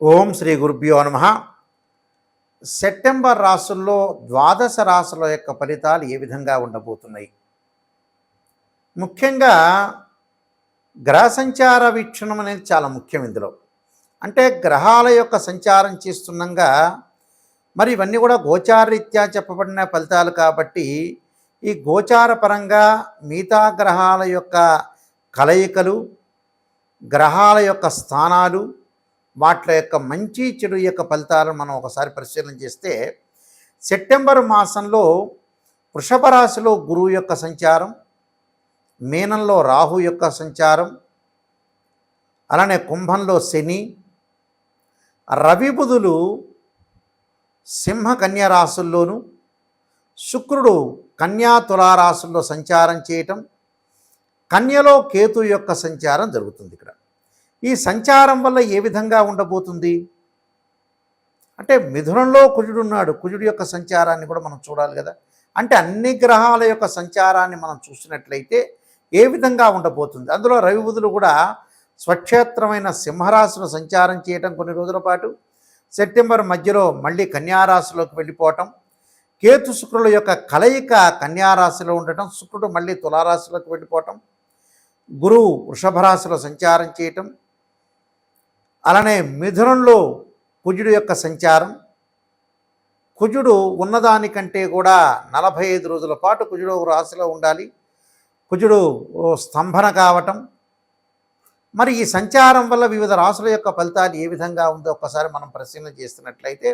ఓం శ్రీ గురుభ్యో నమ. సెప్టెంబర్ రాసుల్లో ద్వాదశ రాసుల యొక్క ఫలితాలు ఏ విధంగా ఉండబోతున్నాయి? ముఖ్యంగా గ్రహ సంచార వీక్షణం అనేది చాలా ముఖ్యం ఇందులో. అంటే గ్రహాల యొక్క సంచారం చేస్తుండగా మరి ఇవన్నీ కూడా గోచారరీత్యా చెప్పబడిన ఫలితాలు కాబట్టి ఈ గోచార పరంగా మిగతా గ్రహాల యొక్క కలయికలు గ్రహాల యొక్క స్థానాలు వాటి యొక్క మంచి చెడు యొక్క ఫలితాలను మనం ఒకసారి పరిశీలన చేస్తే సెప్టెంబర్ మాసంలో వృషభ రాశిలో గురువు యొక్క సంచారం మీనంలో రాహు యొక్క సంచారం అలానే కుంభంలో శని రవి బుధులు సింహ కన్యా రాశుల్లోనూ శుక్రుడు కన్యా తులారాశుల్లో సంచారం చేయటం కన్యలో కేతు యొక్క సంచారం జరుగుతుంది ఇక్కడ. ఈ సంచారం వల్ల ఏ విధంగా ఉండబోతుంది? అంటే మిథునంలో కుజుడు ఉన్నాడు. కుజుడు యొక్క సంచారాన్ని కూడా మనం చూడాలి కదా. అంటే అన్ని గ్రహాల యొక్క సంచారాన్ని మనం చూసినట్లయితే ఏ విధంగా ఉండబోతుంది? అందులో రవి బుధులు కూడా స్వక్షేత్రమైన సింహరాశిలో సంచారం చేయటం కొన్ని రోజుల పాటు సెప్టెంబర్ మధ్యలో మళ్ళీ కన్యారాశిలోకి వెళ్ళిపోవటం కేతు శుక్రుల యొక్క కలయిక కన్యారాశిలో ఉండటం శుక్రుడు మళ్ళీ తులారాశిలోకి వెళ్ళిపోవటం గురువు వృషభ రాశిలో సంచారం చేయటం అలానే మిథునంలో కుజుడు యొక్క సంచారం. కుజుడు ఉన్నదానికంటే కూడా నలభై ఐదు రోజుల పాటు కుజుడు ఒక రాశిలో ఉండాలి. కుజుడు స్తంభన కావటం. మరి ఈ సంచారం వల్ల వివిధ రాశుల యొక్క ఫలితాలు ఏ విధంగా ఉందో ఒక్కసారి మనం పరిశీలన చేస్తున్నట్లయితే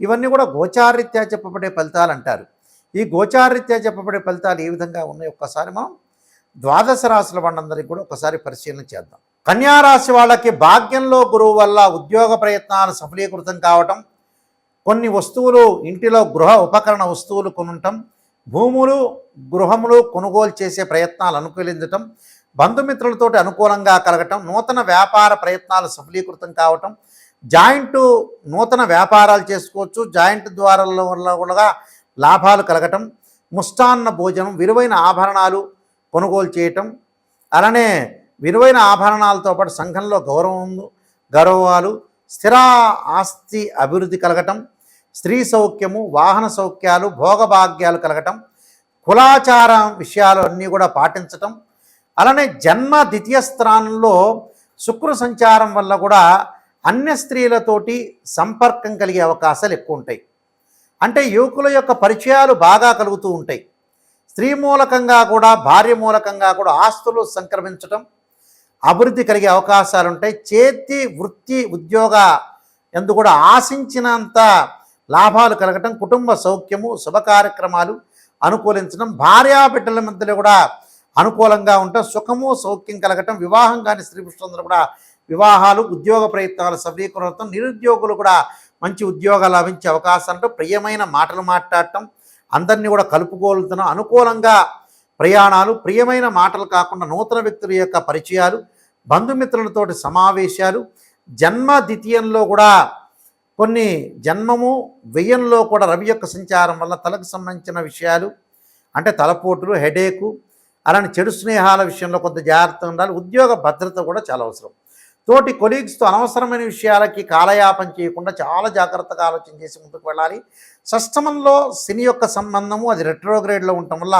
ఇవన్నీ కూడా గోచారీత్యా చెప్పబడే ఫలితాలు అంటారు. ఈ గోచారీత్యా చెప్పబడే ఫలితాలు ఏ విధంగా ఉన్నాయో ఒక్కసారి మనం ద్వాదశ రాశుల వాళ్ళందరికీ కూడా ఒకసారి పరిశీలన చేద్దాం. కన్యారాశి వాళ్ళకి భాగ్యంలో గురువు వల్ల ఉద్యోగ ప్రయత్నాలు సఫలీకృతం కావటం కొన్ని వస్తువులు ఇంటిలో గృహ ఉపకరణ వస్తువులు కొనుంటం భూములు గృహములు కొనుగోలు చేసే ప్రయత్నాలు అనుకూలించటం బంధుమిత్రులతోటి అనుకూలంగా కలగటం నూతన వ్యాపార ప్రయత్నాలు సఫలీకృతం కావటం జాయింట్ నూతన వ్యాపారాలు చేసుకోవచ్చు జాయింట్ ద్వారాల వల్ల కూడా లాభాలు కలగటం ముష్టాన్న భోజనం విలువైన ఆభరణాలు కొనుగోలు చేయటం అలానే విలువైన ఆభరణాలతో పాటు సంఘంలో గౌరవం గౌరవాలు స్థిర ఆస్తి అభివృద్ధి కలగటం స్త్రీ సౌఖ్యము వాహన సౌఖ్యాలు భోగభాగ్యాలు కలగటం కులాచార విషయాలు అన్నీ కూడా పాటించటం అలానే జన్మ ద్వితీయ స్థానంలో శుక్ర సంచారం వల్ల కూడా అన్య స్త్రీలతోటి సంపర్కం కలిగే అవకాశాలు ఎక్కువ ఉంటాయి. అంటే యువకుల యొక్క పరిచయాలు బాగా కలుగుతూ ఉంటాయి. స్త్రీ మూలకంగా కూడా భార్య మూలకంగా కూడా ఆస్తులు సంక్రమించటం అభివృద్ధి కలిగే అవకాశాలు ఉంటాయి చేతి వృత్తి ఉద్యోగ ఎందు కూడా ఆశించినంత లాభాలు కలగటం కుటుంబ సౌఖ్యము శుభ కార్యక్రమాలు అనుకూలించడం భార్యాబిడ్డల మధ్యలో కూడా అనుకూలంగా ఉంటాం సుఖము సౌఖ్యం కలగటం వివాహం కాని స్త్రీ కూడా వివాహాలు ఉద్యోగ ప్రయత్నాలు సఫలీకృతం నిరుద్యోగులు కూడా మంచి ఉద్యోగాలు లభించే అవకాశాలు ప్రియమైన మాటలు మాట్లాడటం అందరినీ కూడా కలుపుకోలుతున్నాం అనుకూలంగా ప్రయాణాలు ప్రియమైన మాటలు కాకుండా నూతన వ్యక్తుల యొక్క పరిచయాలు బంధుమిత్రులతోటి సమావేశాలు జన్మ ద్వితీయంలో కూడా కొన్ని జన్మము వ్యయంలో కూడా రవి యొక్క సంచారం వల్ల తలకు సంబంధించిన విషయాలు అంటే తలపోటులు హెడేకు అలాంటి చెడు స్నేహాల విషయంలో కొంత జాగ్రత్త ఉండాలి. ఉద్యోగ భద్రత కూడా చాలా అవసరం. తోటి కొలీగ్స్తో అనవసరమైన విషయాలకి కాలయాపం చేయకుండా చాలా జాగ్రత్తగా ఆలోచన చేసి ముందుకు వెళ్ళాలి. షష్టమంలో శని యొక్క సంబంధము అది రెట్రోగ్రేడ్లో ఉండటం వల్ల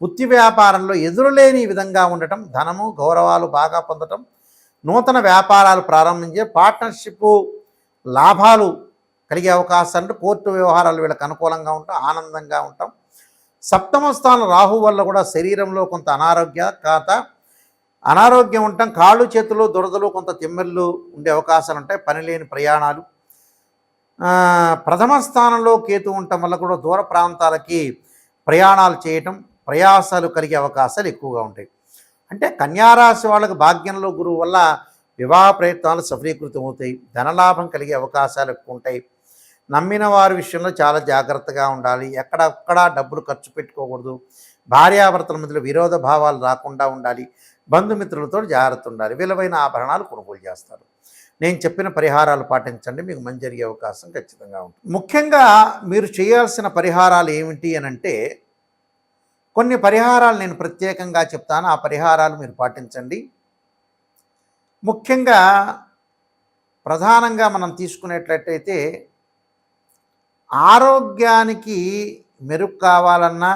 వృత్తి వ్యాపారంలో ఎదురులేని విధంగా ఉండటం ధనము గౌరవాలు బాగా పొందటం నూతన వ్యాపారాలు ప్రారంభించే పార్ట్నర్షిప్ లాభాలు కలిగే అవకాశాలు కోర్టు వ్యవహారాలు వీళ్ళకి అనుకూలంగా ఉంటాం ఆనందంగా ఉంటాం. సప్తమ స్థానం రాహు వల్ల కూడా శరీరంలో కొంత అనారోగ్య కాత అనారోగ్యం ఉండటం కాళ్ళు చేతులు దురదలు కొంత తిమ్మెళ్ళు ఉండే అవకాశాలు ఉంటాయి పనిలేని ప్రయాణాలు. ప్రథమ స్థానంలో కేతు ఉండటం వల్ల కూడా దూర ప్రాంతాలకి ప్రయాణాలు చేయటం ప్రయాసాలు కలిగే అవకాశాలు ఎక్కువగా ఉంటాయి. అంటే కన్యారాశి వాళ్ళకు భాగ్యంలో గురువు వల్ల వివాహ ప్రయత్నాలు సఫలీకృతం అవుతాయి ధనలాభం కలిగే అవకాశాలు ఎక్కువ ఉంటాయి. నమ్మిన వారి విషయంలో చాలా జాగ్రత్తగా ఉండాలి. ఎక్కడక్కడ డబ్బులు ఖర్చు పెట్టుకోకూడదు. భార్యాభర్తల మధ్యలో విరోధ భావాలు రాకుండా ఉండాలి. బంధుమిత్రులతో జాగ్రత్త ఉండాలి. విలువైన ఆభరణాలు కొనుగోలు చేస్తారు. నేను చెప్పిన పరిహారాలు పాటించండి. మీకు మంచి జరిగే అవకాశం ఖచ్చితంగా ఉంటుంది. ముఖ్యంగా మీరు చేయాల్సిన పరిహారాలు ఏమిటి అని అంటే కొన్ని పరిహారాలు నేను ప్రత్యేకంగా చెప్తాను. ఆ పరిహారాలు మీరు పాటించండి. ముఖ్యంగా ప్రధానంగా మనం తీసుకునేటట్టయితే ఆరోగ్యానికి మెరుగు కావాలన్నా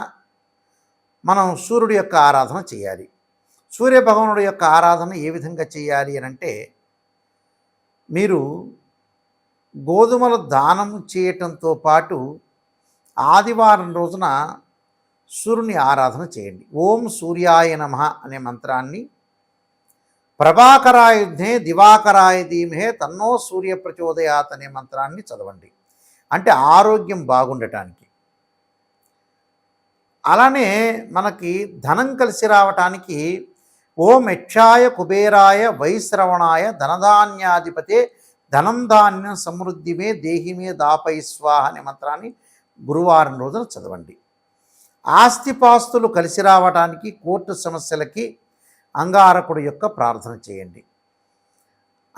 మనం సూర్యుడి యొక్క ఆరాధన చేయాలి. సూర్య భగవానుడి యొక్క ఆరాధన ఏ విధంగా చేయాలి అని అంటే మీరు గోధుమల దానం చేయటంతో పాటు ఆదివారం రోజున సూర్యుని ఆరాధన చేయండి. ఓం సూర్యాయ నమ అనే మంత్రాన్ని ప్రభాకరాయుధే దివాకరాయ ధీమహే తన్నో సూర్య ప్రచోదయాత్ అనే మంత్రాన్ని చదవండి. అంటే ఆరోగ్యం బాగుండటానికి. అలానే మనకి ధనం కలిసి రావటానికి ఓం యక్షాయ కుబేరాయ వైశ్రవణాయ ధనధాన్యాధిపతే ధనం ధాన్యం సమృద్ధిమే దేహిమే దాపై స్వాహ అనే మంత్రాన్ని గురువారం రోజున చదవండి. ఆస్తిపాస్తులు కలిసి రావటానికి కోర్టు సమస్యలకి అంగారకుడు యొక్క ప్రార్థన చేయండి.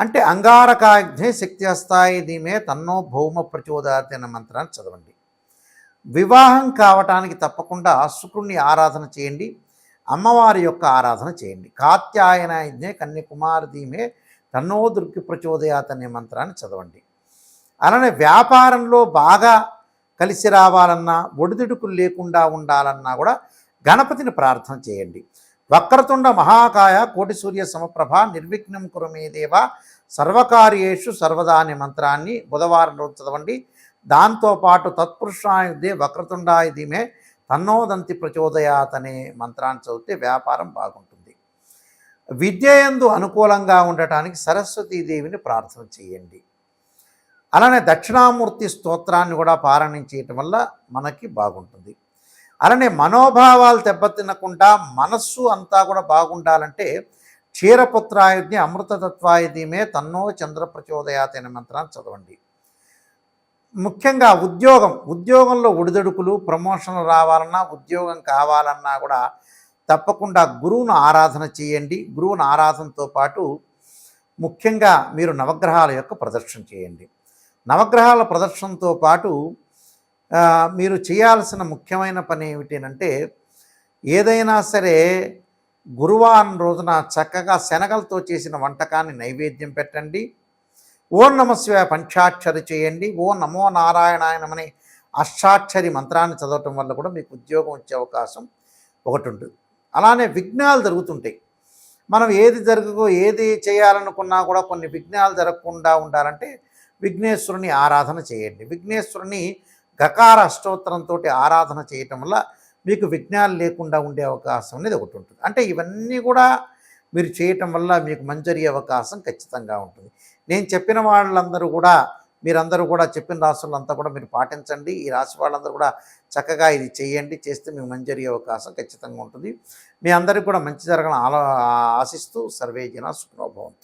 అంటే అంగారకాగ్నే శక్తి హస్తాయి ధీమే తన్నో భౌమ ప్రచోదాతి అనే మంత్రాన్ని చదవండి. వివాహం కావటానికి తప్పకుండా శుక్రుణ్ణి ఆరాధన చేయండి. అమ్మవారి యొక్క ఆరాధన చేయండి. కాత్యాయన కన్యకుమారి దీమే ధీమే తన్నో దుర్గి ప్రచోదయాత్ అనే మంత్రాన్ని చదవండి. అలానే వ్యాపారంలో బాగా కలిసి రావాలన్నా ఒడిదుడుకులు లేకుండా ఉండాలన్నా కూడా గణపతిని ప్రార్థన చేయండి. వక్రతుండ మహాకాయ కోటి సూర్య సమప్రభ నిర్విఘ్నం కురమే దేవ సర్వకార్యేషు సర్వదాని మంత్రాన్ని బుధవారం రోజు చదవండి. దాంతోపాటు తత్పురుషాయుధే వక్రతుండాయ ధీమే తన్నోదంతి ప్రచోదయాత్ అనే మంత్రాన్ని చదివితే వ్యాపారం బాగుంటుంది. విద్యయందు అనుకూలంగా ఉండటానికి సరస్వతీదేవిని ప్రార్థన చేయండి. అలానే దక్షిణామూర్తి స్తోత్రాన్ని కూడా పారాయణం చేయటం వల్ల మనకి బాగుంటుంది. అలానే మనోభావాలు దెబ్బతినకుండా మనస్సు అంతా కూడా బాగుండాలంటే క్షీరపుత్రాయుధ్ని అమృతతత్వాయుధీమే తన్నో చంద్ర ప్రచోదయాత్ అనే మంత్రాన్ని చదవండి. ముఖ్యంగా ఉద్యోగం ఉద్యోగంలో ఒడిదొడుకులు ప్రమోషన్లు రావాలన్నా ఉద్యోగం కావాలన్నా కూడా తప్పకుండా గురువును ఆరాధన చేయండి. గురువును ఆరాధనతో పాటు ముఖ్యంగా మీరు నవగ్రహాల యొక్క ప్రదర్శన చేయండి. నవగ్రహాల ప్రదర్శనతో పాటు మీరు చేయాల్సిన ముఖ్యమైన పని ఏమిటంటే ఏదైనా సరే గురువారం రోజున చక్కగా శనగలతో చేసిన వంటకాన్ని నైవేద్యం పెట్టండి. ఓం నమశివాయ పంచాక్షరి చేయండి. ఓ నమో నారాయణాయనమని అష్టాక్షరి మంత్రాన్ని చదవటం వల్ల కూడా మీకు ఉద్యోగం వచ్చే అవకాశం ఒకటి ఉంటుంది అలానే విఘ్నాలు జరుగుతుంటాయి. మనం ఏది జరగకో ఏది చేయాలనుకున్నా కూడా కొన్ని విఘ్నాలు జరగకుండా ఉండాలంటే విఘ్నేశ్వరుని ఆరాధన చేయండి. విఘ్నేశ్వరుని గకార అష్టోత్తరంతో ఆరాధన చేయటం వల్ల మీకు విఘ్నాలు లేకుండా ఉండే అవకాశం అనేది ఒకటి ఉంటుంది. అంటే ఇవన్నీ కూడా మీరు చేయటం వల్ల మీకు మంజరి అవకాశం ఖచ్చితంగా ఉంటుంది. నేను చెప్పిన వాళ్ళందరూ కూడా మీరందరూ కూడా చెప్పిన రాసులంతా కూడా మీరు పాటించండి. ఈ రాశి వాళ్ళందరూ కూడా చక్కగా ఇది చేయండి. చేస్తే మీకు మంజరి అవకాశం ఖచ్చితంగా ఉంటుంది. మీ అందరికీ కూడా మంచి జరగాలని ఆలో ఆశిస్తూ సర్వేజన సుఖనోభవంతు